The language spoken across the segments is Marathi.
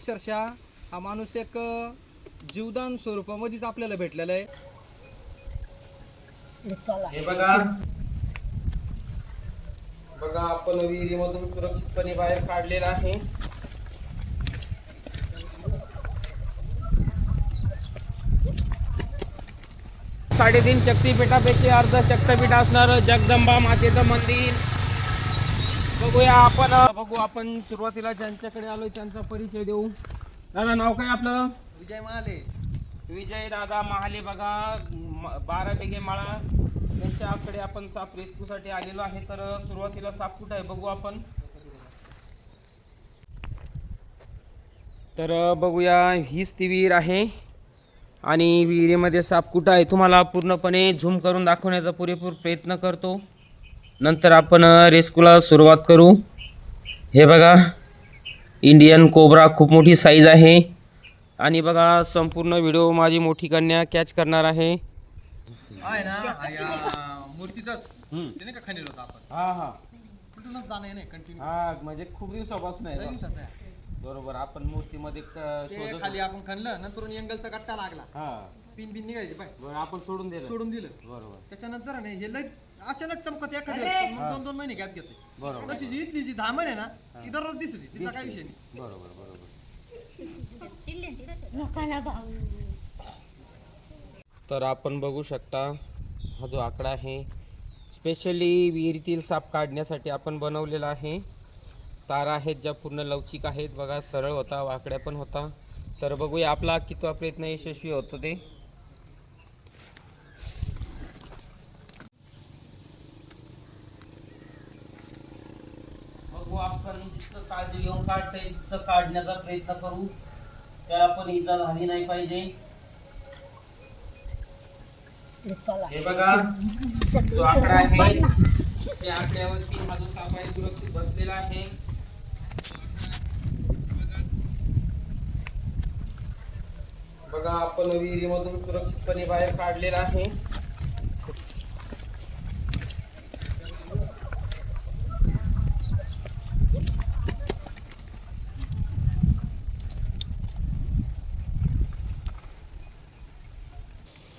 अक्षरशः हा माणूस एक जीवदान स्वरूपामध्येच आपल्याला भेटलेला आहे. हे बघा. बघा आपण विहिरीमधून सुरक्षितपणे बाहेर काढलेला आहे. साडेतीन शक्तीपीठापैकी अर्ध शक्तीपीठ असणार जगदंबा मातेचं मंदिर. बघूया आपण बघू आपण सुरुवातीला ज्यांच्याकडे आलोय त्यांचा परिचय देऊ. दादा नाव काय आपलं? विजय महाले. विजय दादा महाले बघा म- बारा बेगे माळा. यांच्याकडे आपण साप रेस्क्यूसाठी आलेलो आहे तर सुरुवातीला साप कुठं आहे बघू आपण. तर बघूया हीच ती विहीर आहे. आणि विहिरीमध्ये साप कुठं आहे तुम्हाला पूर्णपणे झूम करून दाखवण्याचा पुरेपूर प्रयत्न करतो. नंतर आपण रेस्क्यूला सुरुवात करू. हे बघा इंडियन कोबरा खूप मोठी साईज आहे. आणि बघा संपूर्ण व्हिडिओ माझी मोठी कन्या कॅच करणार आहे. हा हा. हा म्हणजे खूप दिवसापासून आहे. बरोबर आपण मूर्तीमध्ये क- ते शोधत खाली आपण खणलं नंतर एंगलचा कट्टा लागला. हा. पिन बिन निघायची पाय. बरं आपण सोडून दिलं. सोडून दिलं. बरोबर. त्याच्यानंतर आहे ना हे लय अचानक चमकत एखाद दिवस. मग दोन दोन महिने गॅप घेते बरोबर. तशी जी इथली जी धामण आहे ना ती दररोज दिसते तिचा काही विषय नाही. बरोबर बरोबर. लोकांना भाऊ तर आपण बघू शकता हा जो आकडा आहे स्पेशली विहिरीतील साप काढण्यासाठी आपण बनवलेला आहे. तारा आहेत ज्या पूर्ण लवचिक आहेत. बघा सरळ होता वाकड्या पण होता. तर बघूया आपला कितवा प्रयत्न यशस्वी होतो ते. बघू आपण जितकं काळजी घेऊन काढता येईल तितकं काढण्याचा प्रयत्न करू. त्याला पण इजा झाली नाही पाहिजे. चला. हे बघा जो आकडा आहे त्या आकड्यावरती हा जो साप आहे सुरक्षित बसलेला आहे. बघा आपण विहिरीमधून सुरक्षितपणे बाहेर काढलेला आहे.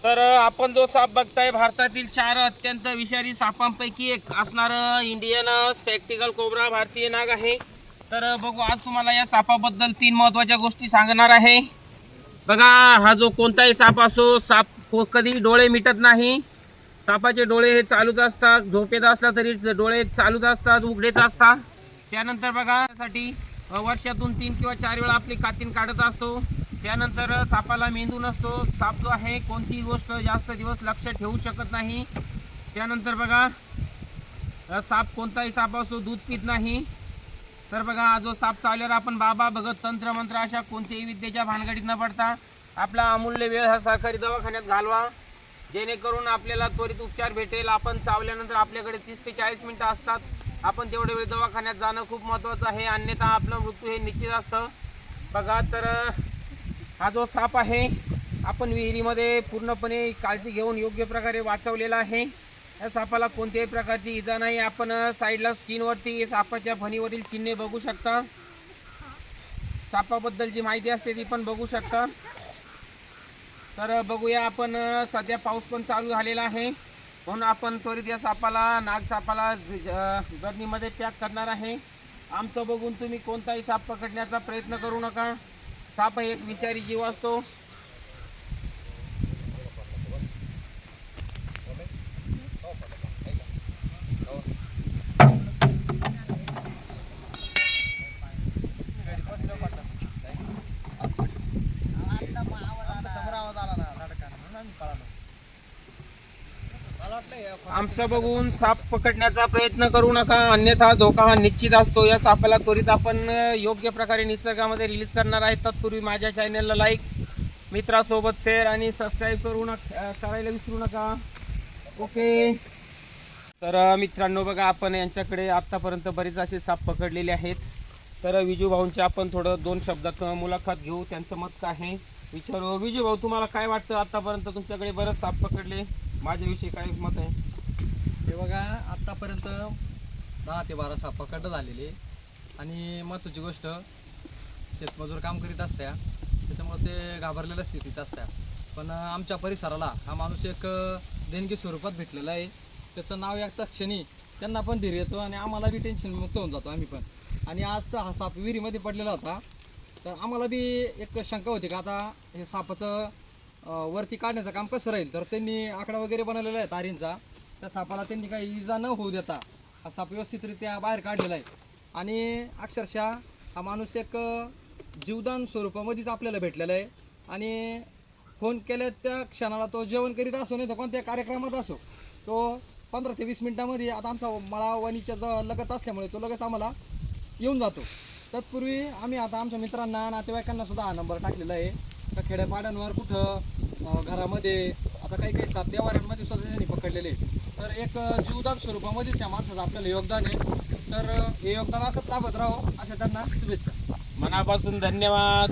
तर आपण जो साप बघताय भारतातील चार अत्यंत विषारी सापांपैकी एक असणार इंडियन स्पेक्टिकल कोबरा भारतीय नाग आहे. तर बघू आज तुम्हाला या सापाबद्दल तीन महत्त्वाच्या गोष्टी सांगणार आहे. बघा हा जो कोणताही साप असो साप को- कधी डोळे मिटत नाही. सापाचे डोळे हे चालूच असतात. झोपेत असला तरी डोळे चालूच असतात उघडेच असतात. त्यानंतर बघा साठी वर्षातून तीन किंवा चार वेळा आपली कातीन काढत असतो. त्यानंतर सापाला मेंदू नसतो. साप जो आहे कोणतीही गोष्ट जास्त दिवस लक्ष ठेवू शकत नाही. त्यानंतर बघा साप कोणताही साप असो दूध पित नाही. तर बघा हा जो साप चावल्यावर आपण बाबा भगत तंत्र मंत्र अशा कोणत्याही विद्येच्या भानगडीत न पडता आपला अमूल्य वेळ हा सरकारी दवाखान्यात घालवा. जेणेकरून आपल्याला त्वरित उपचार भेटेल. आपण चावल्यानंतर आपल्याकडे तीस ते चाळीस मिनटं असतात. आपण तेवढे वेळ दवाखान्यात जाणं खूप महत्त्वाचं आहे. अन्यथा आपलं मृत्यू हे निश्चित असतं. बघा तर हा जो साप आहे आपण विहिरीमध्ये पूर्णपणे काळजी घेऊन योग्य प्रकारे वाचवलेला आहे. या सापाला कोणत्याही प्रकारची इजा नाही. आपण साईडला स्किनवरती सापाच्या फणीवरील चिन्हे बघू शकता. सापाबद्दल जी माहिती असते ती पण बघू शकता. तर बघूया आपण सध्या पाऊस पण चालू झालेला आहे. म्हणून आपण त्वरित या सापाला नाग सापाला ज- गर्मीमध्ये पॅक करणार आहे. आमचं बघून तुम्ही कोणताही साप पकडण्याचा प्रयत्न करू नका. साप एक विषारी जीव असतो. आमचं बघून साप पकडण्याचा प्रयत्न करू नका अन्यथा धोका हा निश्चित असतो. या सापाला त्वरित आपण योग्य प्रकारे निसर्गामध्ये रिलीज करणार आहे. तत्पूर्वी माझ्या चॅनलला लाईक मित्रासोबत शेअर आणि सबस्क्राईब करू नका करायला विसरू नका. ओके तर मित्रांनो बघा आपण यांच्याकडे आत्तापर्यंत बरेच असे साप पकडलेले आहेत. तर विजू आपण थोडं दोन शब्दात मुलाखत घेऊ. त्यांचं मत काय आहे? विचारू. विजू भाऊ तुम्हाला काय वाटतं? आत्तापर्यंत तुमच्याकडे बरेच साप पकडले. माझ्याविषयी काय मत आहे. हे बघा आत्तापर्यंत दहा ते बारा साप पकडं झालेले. आणि महत्त्वाची गोष्ट शेतमजूर काम करीत असत्या. त्याच्यामुळे ते घाबरलेल्या स्थितीत असत्या. पण आमच्या परिसराला हा माणूस एक देणगी स्वरूपात भेटलेला आहे. त्याचं नाव एकता क्षणी त्यांना पण धीर येतो आणि आम्हाला बी टेन्शन मुक्त होऊन जातो आम्ही पण. आणि आज तर हा साप विहिरीमध्ये पडलेला होता. तर आम्हाला बी एक शंका होती का आता हे सापाचं वरती काढण्याचं काम कसं राहील? तर त्यांनी आकडा वगैरे बनवलेला आहे तारींचा. त्या सापाला त्यांनी काही इजा न होऊ देता हा साप व्यवस्थितरित्या बाहेर काढलेला आहे. आणि अक्षरशः हा माणूस एक जीवदान स्वरूपामध्येच आपल्याला भेटलेला आहे. आणि फोन केल्याच्या क्षणाला तो जेवण करीत असो नाही तर कोणत्या कार्यक्रमात असो तो पंधरा ते वीस मिनटामध्ये आता आमचा मळा वणीच्या ज लगत असल्यामुळे तो लगेच आम्हाला येऊन जातो. तत्पूर्वी आम्ही आता आमच्या मित्रांना नातेवाईकांना सुद्धा हा नंबर टाकलेला आहे. तर खेड्यापाड्यांवर कुठं घरामध्ये आता काही काही सात देवाऱ्यांमध्ये सुद्धा त्यांनी पकडलेले तर एक जीवदान स्वरूपामध्येच या माणसाचं आपल्याला योगदान आहे. तर हे योगदान असंच लाभत राहो अशा त्यांना शुभेच्छा. मनापासून धन्यवाद.